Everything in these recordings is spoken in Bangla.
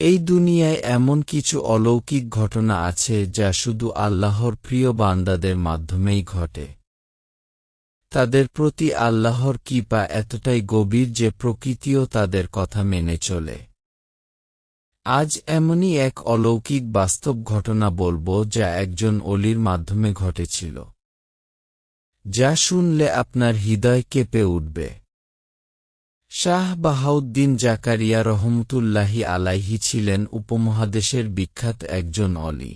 এই দুনিয়ায় এমন কিছু অলৌকিক ঘটনা আছে যা শুধু আল্লাহর প্রিয় বান্দাদের মাধ্যমেই ঘটে। তাদের প্রতি আল্লাহর কৃপা এতটাই গভীর যে প্রকৃতিও তাদের কথা মেনে চলে। আজ এমনই এক অলৌকিক বাস্তব ঘটনা বলব যা একজন অলির মাধ্যমে ঘটেছিল। যা শুনলে আপনার হৃদয় কেঁপে উঠবে। শাহ বাহাউদ্দিন জাকারিয়া রহমতুল্লাহি আলাইহি ছিলেন উপমহাদেশের বিখ্যাত একজন অলি।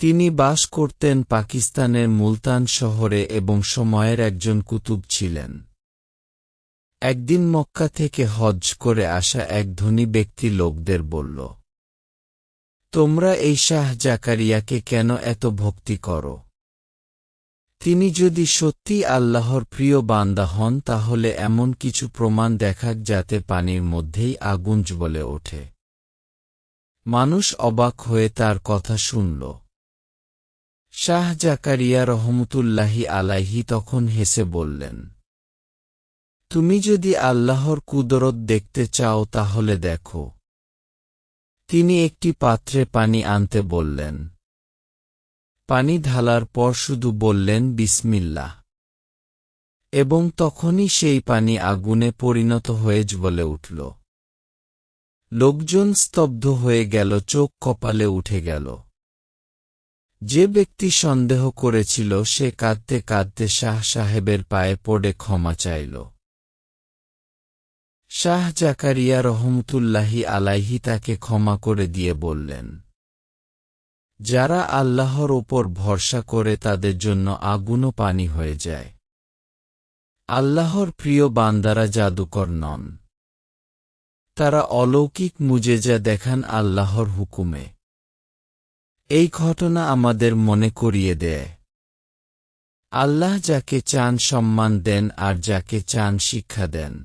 তিনি বাস করতেন পাকিস্তানের মুলতান শহরে এবং সময়ের একজন কুতুব ছিলেন। একদিন মক্কা থেকে হজ করে আসা এক ধনী ব্যক্তি লোকদের বলল, তোমরা এই শাহ জাকারিয়াকে কেন এত ভক্তি করো? তিনি যদি সত্যি আল্লাহর প্রিয় বান্দা হন তাহলে এমন কিছু প্রমাণ দেখাক যাতে পানির মধ্যেই আগুন বলে ওঠে। মানুষ অবাক হয়ে তার কথা শুনল। শাহ জাকারিয়া রহমতুল্লাহি আলাইহি তখন হেসে বললেন, তুমি যদি আল্লাহর কুদরত দেখতে চাও তাহলে দেখো। তিনি একটি পাত্রে পানি আনতে বললেন পানি ঢালার পর শুধু বললেন, বিসমিল্লাহ। এবং তখনই সেই পানি আগুনে পরিণত হয়ে বলে উঠল। লোকজন স্তব্ধ হয়ে গেল, চোখ কপালে উঠে গেল। যে ব্যক্তি সন্দেহ করেছিল, সে কাঁদতে কাঁদতে শাহ সাহেবের পায়ে পড়ে ক্ষমা চাইল। শাহ জাকারিয়া রহমতুল্লাহি আলাইহি তাকে ক্ষমা করে দিয়ে বললেন যারা আল্লাহর ওপর ভরসা করে তাদের জন্য আগুনও পানি হয়ে যায়। আল্লাহর প্রিয় বান্দারা জাদুকর নন। তারা অলৌকিক মুজেজা দেখান আল্লাহর হুকুমে। এই ঘটনা আমাদের মনে করিয়ে দেয়। আল্লাহ যাকে চান সম্মান দেন আর যাকে চান শিক্ষা দেন।